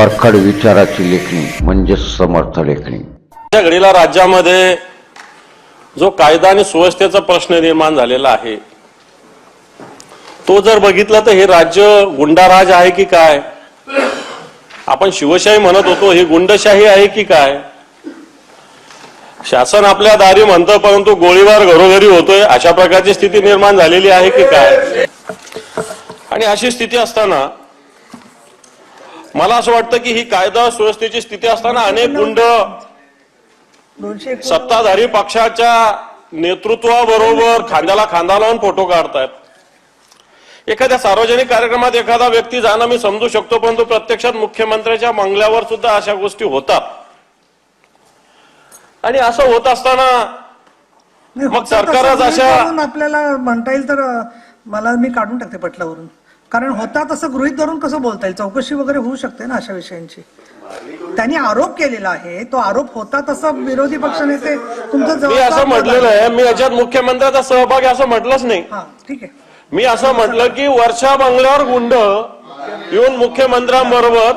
परखड विचाराची लेखणी म्हणजे समर्थ लेखणी. घडीला राज्यामध्ये जो कायदा आणि सुव्यवस्थेचा प्रश्न निर्माण झालेला आहे तो जर बघितला तर हे राज्य गुंडाराज आहे की काय? आपण शिवशाही म्हणत होतो ही गुंडशाही आहे की काय? शासन आपल्या दारी म्हणतं परंतु गोळीबार घरोघरी होतोय अशा प्रकारची स्थिती निर्माण झालेली आहे की काय? आणि अशी स्थिती असताना मला असं वाटतं की ही कायदा सुव्यवस्थेची स्थिती असताना अनेक गुंड सत्ताधारी पक्षाच्या नेतृत्वाबरोबर खांद्याला खांदा लावून फोटो काढतायत. एखाद्या सार्वजनिक कार्यक्रमात एखादा व्यक्ती जाणं मी समजू शकतो परंतु प्रत्यक्षात मुख्यमंत्र्याच्या बंगल्यावर सुद्धा अशा गोष्टी होतात. आणि असं होत असताना मग सरकारच अशा- आपल्याला म्हणता येईल तर मला मी काढून टाकते पटलावरून. कारण होता तसं गृहित धरून कसं बोलता येईल? चौकशी वगैरे होऊ शकते ना अशा विषयांची. त्यांनी आरोप केलेला आहे तो आरोप होता तसं विरोधी पक्षनेते तुमचं मी जबाबदार असं म्हटलेलं आहे मी याच्यात मुख्यमंत्र्याचा सहभाग आहे असं म्हटलंच नाही. हा ठीक आहे. मी असं म्हटलं की वर्षा बंगल्यावर गुंड येऊन मुख्यमंत्र्यांबरोबर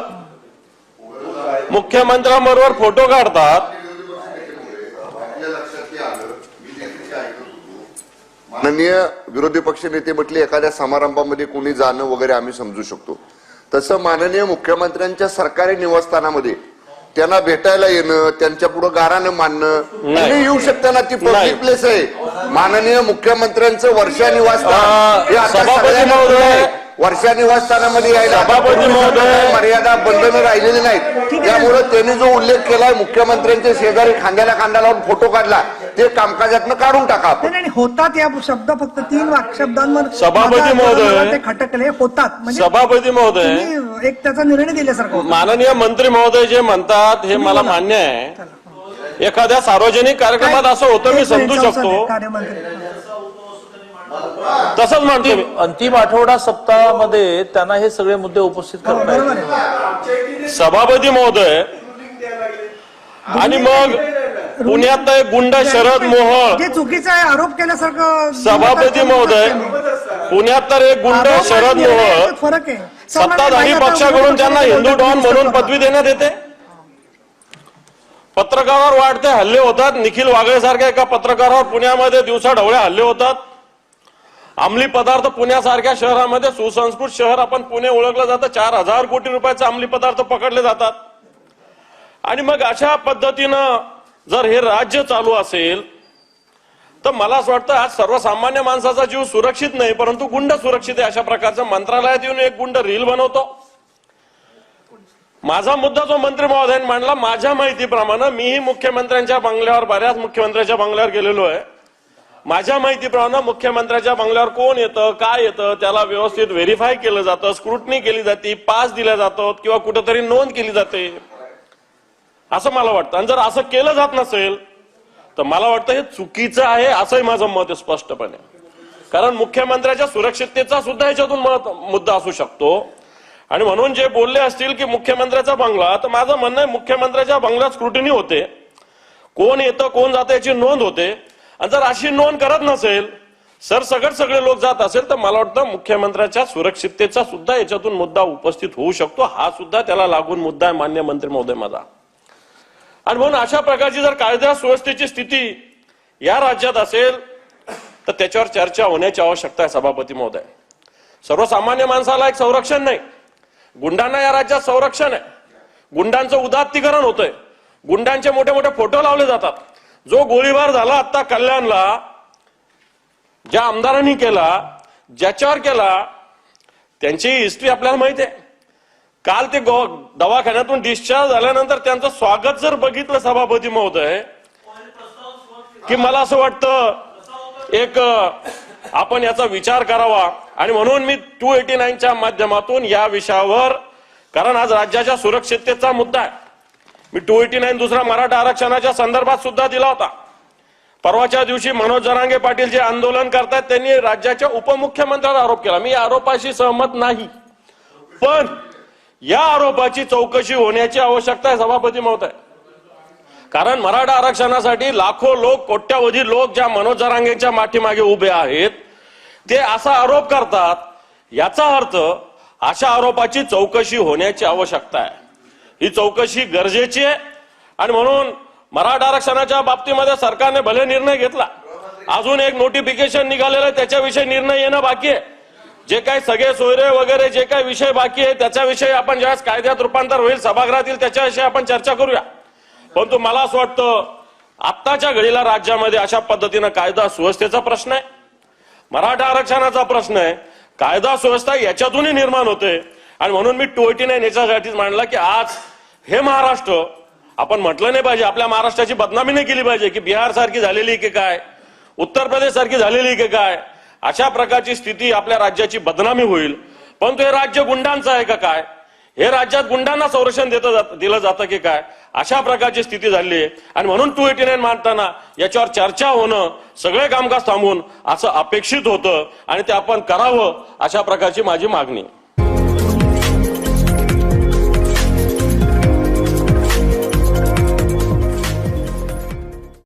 मुख्यमंत्र्यांबरोबर फोटो काढतात. माननीय विरोधी पक्ष नेते म्हटले एखाद्या समारंभामध्ये कोणी जाणं वगैरे आम्ही समजू शकतो. तसं माननीय मुख्यमंत्र्यांच्या सरकारी निवासस्थानामध्ये त्यांना भेटायला येणं त्यांच्या पुढे गारानं मानणं येऊ शकता ना ती. पब्लिक प्लेस आहे. माननीय मुख्यमंत्र्यांचं वर्षा निवासस्थान वर्षा निवासस्थानामध्ये यायला. सभापती महोदय. मर्यादा बंधनं राहिलेली नाहीत. त्यामुळे त्यांनी जो उल्लेख केलाय मुख्यमंत्र्यांचे शेजारी खांद्याला खांदा लावून फोटो काढला ते कामकाजातनं काढून टाका आपण. नाही नाही होतात या शब्द फक्त तीन वाक शब्दांवर. सभापती महोदय. ते खटकले होतात. म्हणजे सभापती महोदय. तुम्ही एक त्याचा निर्णय दिल्यासारखं होतं. माननीय मंत्री महोदय जे म्हणतात हे मला मान्य आहे. एखाद्या सार्वजनिक कार्यक्रमात असं होतं मी एक समजू शकतो. कार्यमंत्री. तसंच म्हणतो अंतिम आठवडा सप्ताहामध्ये त्यांना हे सगळे मुद्दे उपस्थित हो, आहे. सभापती महोदय आणि मग पुण्यात एक गुंड शरद मोहोळ. जे चुकीचं आहे आरोप केल्यासारखं सभापती महोदय पुण्यात तर एक गुंड शरद मोहोळ. याच्यात फरक आहे. सत्ताधारी पक्षाकडून त्यांना हिंदू डॉन म्हणून पदवी देण्यात येते. पत्रकारावर वाढते हल्ले होतात. निखिल वागळे सारख्या एका पत्रकारावर पुण्यामध्ये दिवसा ढवळे हल्ले होतात. अंमली पदार्थ पुण्यासारख्या शहरामध्ये सुसंस्कृत शहर आपण पुणे ओळखलं जातं. चार हजार कोटी रुपयाचे अंमली पदार्थ पकडले जातात. आणि मग अशा पद्धतीनं जर हे राज्य चालू असेल तर मला असं वाटतं आज सर्वसामान्य माणसाचा जीव सुरक्षित नाही परंतु गुंड सुरक्षित आहे. अशा प्रकारचं मंत्रालयात येऊन एक गुंड रील बनवतो. माझा मुद्दा जो मंत्री महोदयांनी मांडला माझ्या माहितीप्रमाणे मीही मुख्यमंत्र्यांच्या बंगल्यावर बऱ्याच मुख्यमंत्र्यांच्या बंगल्यावर गेलेलो आहे. माझ्या माहितीप्रमाणे मुख्यमंत्र्याच्या बंगल्यावर कोण येतं काय येतं त्याला व्यवस्थित व्हेरीफाय केलं जातं स्क्रुटनी केली जाते पास दिल्या जातात किंवा कुठेतरी नोंद केली जाते. असं मला वाटतं. आणि जर असं केलं जात नसेल तर मला वाटतं हे चुकीचं आहे असंही माझं मत आहे स्पष्टपणे. कारण मुख्यमंत्र्याच्या सुरक्षिततेचा सुद्धा याच्यातून मत मुद्दा असू शकतो. आणि म्हणून जे बोलले असतील की मुख्यमंत्र्याचा बंगला तर माझं म्हणणं आहे मुख्यमंत्र्याच्या बंगल्यात स्क्रुटिनी होते. कोण येतं कोण जातं याची नोंद होते. आणि जर अशी नोंद करत नसेल सर सगळं सगळे लोक जात असेल तर मला वाटतं मुख्यमंत्र्याच्या सुरक्षिततेचा सुद्धा याच्यातून मुद्दा उपस्थित होऊ शकतो. हा सुद्धा त्याला लागून मुद्दा आहे मान्य मंत्री महोदय माझा. आणि म्हणून अशा प्रकारची जर कायदा सुव्यवस्थेची स्थिती या राज्यात असेल तर त्याच्यावर चर्चा होण्याची आवश्यकता आहे सभापती महोदय. सर्वसामान्य माणसाला एक संरक्षण नाही. गुंडांना या राज्यात संरक्षण आहे. गुंडांचं उदात्तीकरण होतंय. गुंडांचे मोठे मोठे फोटो लावले जातात. जो गोळीबार झाला आता कल्याणला ज्या आमदारांनी केला ज्याच्यावर केला त्यांची हिस्ट्री आपल्याला माहिती आहे. काल ते गो- दवाखान्यातून डिस्चार्ज झाल्यानंतर त्यांचं स्वागत जर बघितलं सभापती महोदय की मला असं वाटतं एक आपण याचा विचार करावा. आणि म्हणून मी टू एटी नाईनच्या माध्यमातून या विषयावर कारण आज राज्याच्या सुरक्षिततेचा मुद्दा आहे. मी टू एटी नाईन दुसरा मराठा आरक्षणाच्या संदर्भात सुद्धा दिला होता. परवाच्या दिवशी मनोज जरांगे पाटील जे आंदोलन करतायत त्यांनी राज्याच्या उपमुख्यमंत्र्यावर आरोप केला. मी या आरोपाशी सहमत नाही. पण या आरोपाची चौकशी होण्याची आवश्यकता आहे सभापती महोदय. कारण मराठा आरक्षणासाठी लाखो लोक कोट्यावधी लोक ज्या मनोज जरांगेच्या माठीमागे उभे आहेत ते असा आरोप करतात याचा अर्थ अशा आरोपाची चौकशी होण्याची आवश्यकता आहे. ही चौकशी गरजेची आहे. आणि म्हणून मराठा आरक्षणाच्या बाबतीमध्ये सरकारने भले निर्णय घेतला अजून एक नोटिफिकेशन निघालेलं आहे त्याच्याविषयी निर्णय येणं बाकी आहे. जे काही सगळे सोयरे वगैरे जे काही विषय बाकी आहे त्याच्याविषयी आपण ज्यावेळेस कायद्यात रूपांतर होईल सभागृहात येईल त्याच्याविषयी आपण चर्चा करूया. परंतु मला असं वाटतं आत्ताच्या घडीला राज्यामध्ये अशा पद्धतीनं कायदा सुव्यवस्थेचा प्रश्न आहे. मराठा आरक्षणाचा प्रश्न आहे. कायदा सुव्यवस्था याच्यातूनही निर्माण होते. आणि म्हणून मी टू एटी नाईन याच्यासाठीच मांडला की आज हे महाराष्ट्र आपण म्हटलं नाही पाहिजे आपल्या महाराष्ट्राची बदनामी नाही केली पाहिजे की बिहार सारखी झालेली की काय उत्तर प्रदेश सारखी झालेली की काय अशा प्रकारची स्थिती आपल्या राज्याची बदनामी होईल. पण हे राज्य गुंडांचं आहे का काय? हे राज्यात गुंडांना संरक्षण देतं दिलं जातं की काय? अशा प्रकारची स्थिती झाली आहे. आणि म्हणून टू एटी नाईन मांडताना याच्यावर चर्चा होणं सगळे कामकाज थांबून असं अपेक्षित होतं आणि ते आपण करावं अशा प्रकारची माझी मागणी आहे.